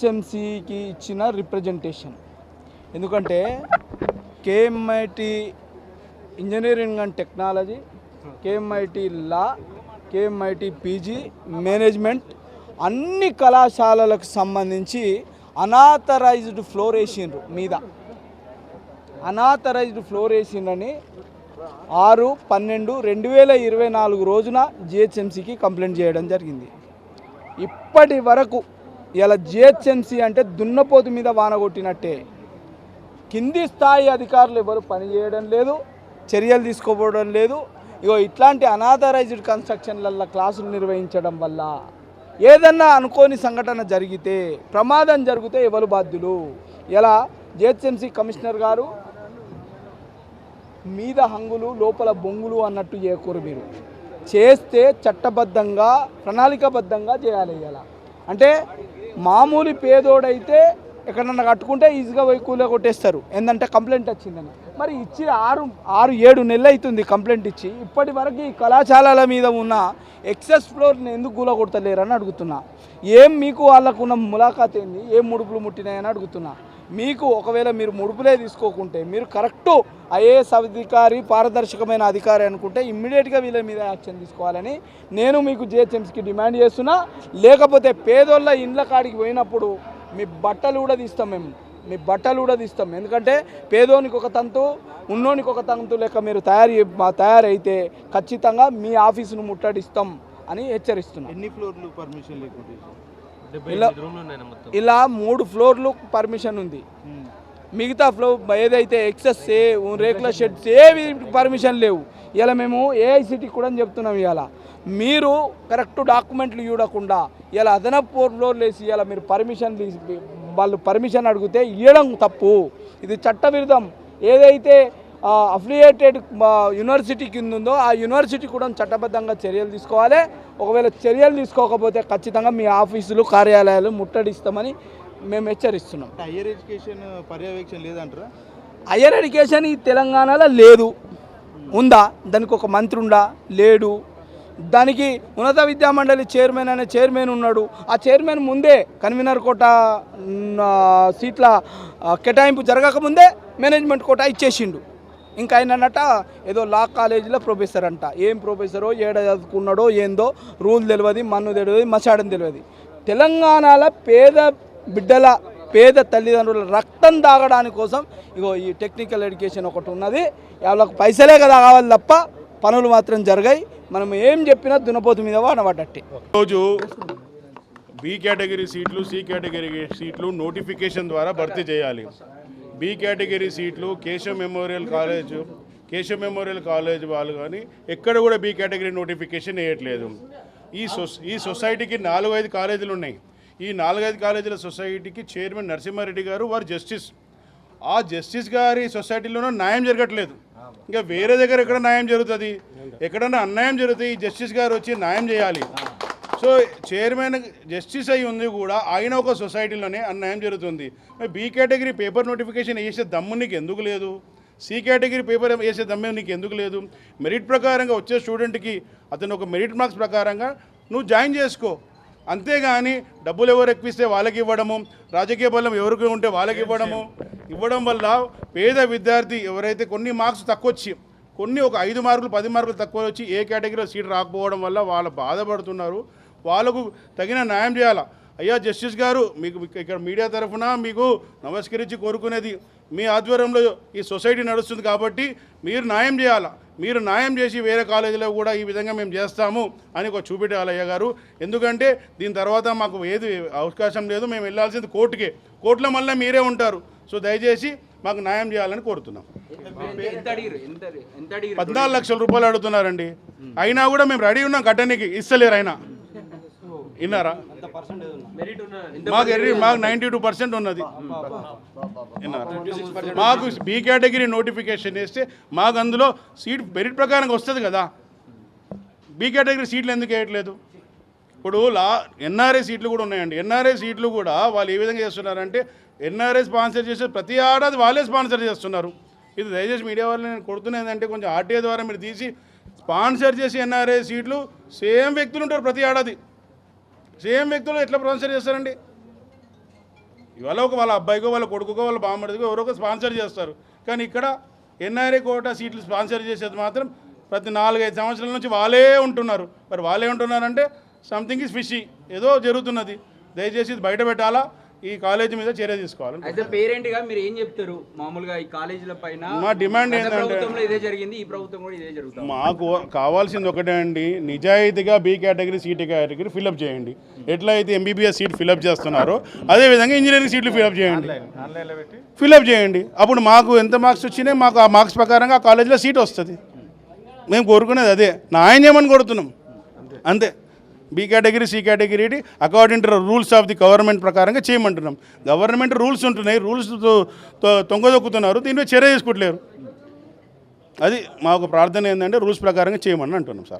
హెచ్ఎంసికి ఇచ్చిన రిప్రజెంటేషన్ ఎందుకంటే KMIT engineering and technology KMIT law KMIT PG management అన్ని కళాశాలలకు సంబంధించి అనాథరైజ్డ్ ఫ్లోర్ వేసిండ్రు మీద. అనాథరైజ్డ్ ఫ్లోర్ వేసిండ్రని ఆరు పన్నెండు రెండు వేల ఇరవై నాలుగు రోజున జిహెచ్ఎంసీకి కంప్లైంట్ చేయడం జరిగింది. ఇప్పటి వరకు ఇలా జిహెచ్ఎంసీ అంటే దున్నపోతు మీద వాన కొట్టినట్టే. కింది స్థాయి అధికారులు ఎవరు పనిచేయడం లేదు చర్యలు తీసుకోవడం లేదు. ఇగో ఇట్లాంటి అనాథరైజ్డ్ కన్స్ట్రక్షన్లల్లో క్లాసులు నిర్వహించడం వల్ల ఏదన్నా అనుకోని సంఘటన జరిగితే ప్రమాదం జరిగితే ఎవరు బాధ్యులు? ఇలా జిహెచ్ఎంసీ కమిషనర్ గారు మీద హంగులు లోపల బొంగులు అన్నట్టు చేయకూరు మీరు. చేస్తే చట్టబద్ధంగా ప్రణాళికాబద్ధంగా చేయాలి ఇలా అంటే మామూలు పేదోడైతే ఎక్కడన్నా కట్టుకుంటే ఈజీగా పోయి కూల కొట్టేస్తారు. ఏంటంటే కంప్లైంట్ వచ్చిందని. మరి ఇచ్చి ఆరు ఆరు ఏడు నెలలు అవుతుంది కంప్లైంట్ ఇచ్చి. ఇప్పటి వరకు ఈ కళాశాలల మీద ఉన్న ఎక్సెస్ ఫ్లోర్ని ఎందుకు కూల కొడతలేరని అడుగుతున్నా. ఏం మీకు వాళ్ళకు ఉన్న ములాఖాత్ ఏంది? ఏం ముడుపులు ముట్టినాయని అడుగుతున్నా. మీకు ఒకవేళ మీరు ముడుపులే తీసుకోకుంటే మీరు కరెక్టు ఐఏఎస్ అధికారి పారదర్శకమైన అధికారి అనుకుంటే ఇమ్మీడియట్గా వీళ్ళ మీద యాక్షన్ తీసుకోవాలని నేను మీకు జిహెచ్ఎంసీకి డిమాండ్ చేస్తున్నా. లేకపోతే పేదోళ్ళ ఇండ్ల కాడికి పోయినప్పుడు మీ బట్టలు కూడా తీస్తాం మేము. మీ బట్టలు కూడా తీస్తాం. ఎందుకంటే పేదోనికి ఒక తంతు ఉన్నోనికి ఒక తంతు లెక్క మీరు తయారు మా తయారైతే ఖచ్చితంగా మీ ఆఫీసును ముట్టడిస్తాం అని హెచ్చరిస్తున్నాం. ఎన్ని ఫ్లోర్లు పర్మిషన్ లేకుండా ఇలా- మూడు ఫ్లోర్లు పర్మిషన్ ఉంది. మిగతా ఫ్లో ఏదైతే ఎక్సెస్ ఏ రేకుల షెడ్స్ ఏవి పర్మిషన్ లేవు. ఇలా మేము ఏఐసిటీకి కూడా చెప్తున్నాం ఇవాళ మీరు కరెక్ట్ డాక్యుమెంట్లు చూడకుండా ఇలా అదనపు ఫ్లోర్లు వేసి ఇలా మీరు పర్మిషన్ తీసి వాళ్ళు పర్మిషన్ అడిగితే ఇవ్వడం తప్పు. ఇది చట్టవిరుద్ధం. ఏదైతే అఫిలియేటెడ్ యూనివర్సిటీ కింద ఉందో ఆ యూనివర్సిటీ కూడా చట్టబద్ధంగా చర్యలు తీసుకోవాలి. ఒకవేళ చర్యలు తీసుకోకపోతే ఖచ్చితంగా మీ ఆఫీసులు కార్యాలయాలు ముట్టడిస్తామని మేము హెచ్చరిస్తున్నాం. హయ్యర్ ఎడ్యుకేషన్ పర్యవేక్షణ లేదంటారా? హయ్యర్ ఎడ్యుకేషన్ ఈ తెలంగాణలో లేదు. ఉందా? దానికి ఒక మంత్రి ఉందా లేడు. దానికి ఉన్నత విద్యా మండలి చైర్మన్ అనే చైర్మన్ ఉన్నాడు. ఆ చైర్మన్ ముందే కన్వీనర్ కోట సీట్ల కేటాయింపు జరగకముందే మేనేజ్మెంట్ కోట ఇచ్చేసిండు. ఇంకా ఆయనన్నట ఏదో లా కాలేజీలో ప్రొఫెసర్ అంట. ఏం ప్రొఫెసరో ఏడ చదువుకున్నాడో ఏందో రూల్ తెలియదు మన్ను తెలియదు మసాడం తెలియదు తెలంగాణలో పేద బిడ్డల పేద తల్లిదండ్రుల రక్తం తాగడానికి కోసం ఇగో ఈ టెక్నికల్ ఎడ్యుకేషన్ ఒకటి ఉన్నది. వాళ్ళకు పైసలే కదా కావాలి తప్ప పనులు మాత్రం జరిగాయి. మనం ఏం చెప్పినా దునపోతు మీద వాడబడ్డట్టే రోజు B category seats C category seats notification ద్వారా భర్తీ చేయాలి. B category seats Keshav memorial college Keshav memorial college వాళ్ళు కానీ ఎక్కడ కూడా బి కేటగిరీ నోటిఫికేషన్ వేయట్లేదు. ఈ సొస్ ఈ సొసైటీకి నాలుగైదు కాలేజీలు ఉన్నాయి. ఈ నాలుగైదు కాలేజీల సొసైటీకి చైర్మన్ నరసింహారెడ్డి గారు వారు జస్టిస్. ఆ జస్టిస్ గారి సొసైటీలోనూ న్యాయం జరగట్లేదు. ఇంకా వేరే దగ్గర ఎక్కడ న్యాయం జరుగుతుంది? ఎక్కడన్నా అన్యాయం జరుగుతుంది ఈ జస్టిస్ గారు వచ్చి న్యాయం చేయాలి. సో చైర్మన్ జస్టిస్ అయి ఉంది కూడా ఆయన ఒక సొసైటీలోనే అన్యాయం జరుగుతుంది. మరి బి కేటగిరీ పేపర్ నోటిఫికేషన్ వేసే దమ్ము నీకు ఎందుకు లేదు? సి కేటగిరీ పేపర్ వేసే దమ్ము నీకు ఎందుకు లేదు? మెరిట్ ప్రకారంగా వచ్చే స్టూడెంట్కి అతను ఒక మెరిట్ మార్క్స్ ప్రకారంగా నువ్వు జాయిన్ చేసుకో. అంతేగాని డబ్బులు ఎవరు ఎక్కువిస్తే వాళ్ళకి ఇవ్వడము రాజకీయ బలం ఎవరికి ఉంటే వాళ్ళకి ఇవ్వడము ఇవ్వడం వల్ల పేద విద్యార్థి ఎవరైతే కొన్ని మార్క్స్ తక్కువ వచ్చి కొన్ని ఒక ఐదు మార్కులు పది మార్కులు తక్కువ వచ్చి ఏ కేటగిరీలో సీట్ రాకపోవడం వల్ల వాళ్ళు బాధపడుతున్నారు. వాళ్ళకు తగిన న్యాయం చేయాలా? అయ్యా జస్టిస్ గారు మీకు ఇక్కడ మీడియా తరఫున మీకు నమస్కరించి కోరుకునేది మీ ఆధ్వర్యంలో ఈ సొసైటీ నడుస్తుంది కాబట్టి మీరు న్యాయం చేయాలా? మీరు న్యాయం చేసి వేరే కాలేజీలో కూడా ఈ విధంగా మేము చేస్తాము అని ఒక చూపెట్టాలి అయ్య గారు. ఎందుకంటే దీని తర్వాత మాకు ఏది అవకాశం లేదు మేము వెళ్ళాల్సింది కోర్టుకే. కోర్టులో మళ్ళీ మీరే ఉంటారు. సో దయచేసి మాకు న్యాయం చేయాలని కోరుతున్నాం. పద్నాలుగు లక్షల రూపాయలు అడుగుతున్నారండి. అయినా కూడా మేము రెడీ ఉన్నాం కట్టడానికి ఇస్తలేరు అయినా. విన్నారా? మాకు ఎర్రీ మాకు నైంటీ టూ పర్సెంట్ ఉన్నది. విన్నారా? మాకు బి కేటగిరీ నోటిఫికేషన్ వేస్తే మాకు అందులో సీట్ మెరిట్ ప్రకారంగా వస్తుంది కదా. బి కేటగిరీ సీట్లు ఎందుకు వేయట్లేదు? ఇప్పుడు లా ఎన్ఆర్ఐ సీట్లు కూడా ఉన్నాయండి. ఎన్ఆర్ఐ సీట్లు కూడా వాళ్ళు ఏ విధంగా చేస్తున్నారంటే ఎన్ఆర్ఐ స్పాన్సర్ చేసే ప్రతి ఏడాది వాళ్ళే స్పాన్సర్ చేస్తున్నారు. ఇది దయచేసి మీడియా వాళ్ళు నేను కొడుతున్నదంటే కొంచెం ఆర్టీఐ ద్వారా మీరు తీసి స్పాన్సర్ చేసి ఎన్ఆర్ఐ సీట్లు సేమ్ వ్యక్తులు ఉంటారు ప్రతి ఏడాది సేమ్ వ్యక్తులు ఎట్లా స్పాన్సర్ చేస్తారండి? ఇవాళ ఒక వాళ్ళ అబ్బాయికో వాళ్ళ కొడుకుకో వాళ్ళ బామ్మడికో ఎవరో ఒక స్పాన్సర్ చేస్తారు. కానీ ఇక్కడ ఎన్ఆర్ఏ కోటా సీట్లు స్పాన్సర్ చేసేది మాత్రం ప్రతి నాలుగైదు సంవత్సరాల నుంచి వాళ్ళే ఉంటున్నారు. మరి వాళ్ళే ఉంటున్నారంటే సంథింగ్ ఇస్ ఫిషీ ఏదో జరుగుతున్నది. దయచేసి ఇది బయట పెట్టాలా? ఈ కాలేజీ మీద చర్య తీసుకోవాలి అయితే పేరెంట్గా మీరు ఏం చెప్తారు? మామూలుగా ఈ కాలేజీల పైన మా డిమాండ్ గత ఏంటంటే ప్రభుత్వంలో ఇదే జరిగింది ఈ ప్రభుత్వం కూడా ఇదే జరుగుతుంది మాకు కావాల్సింది ఒకటే అండి నిజాయితీగా B category seat category fill up చేయండి. ఎట్లా అయితే ఎంబీబీఎస్ సీట్ ఫిల్అప్ చేస్తున్నారో అదేవిధంగా ఇంజనీరింగ్ సీట్లు ఫిల్అప్ చేయండి. ఫిల్అప్ చేయండి. అప్పుడు మాకు ఎంత మార్క్స్ వచ్చినాయి మాకు ఆ మార్క్స్ ప్రకారంగా ఆ కాలేజీలో సీట్ వస్తుంది. మేము కోరుకునేది అదే. న్యాయం చేయమని కొడుతున్నాం అంతే. B category C category according to rules of the government ప్రకారంగా చేయమంటున్నాం. గవర్నమెంట్ రూల్స్ ఉంటున్నాయి. రూల్స్ తొంగదొక్కుతున్నారు. దీనిపై చర్య తీసుకుంటలేరు. అది మాకు ప్రార్థన ఏంటంటే రూల్స్ ప్రకారంగా చేయమని అంటున్నాం సార్.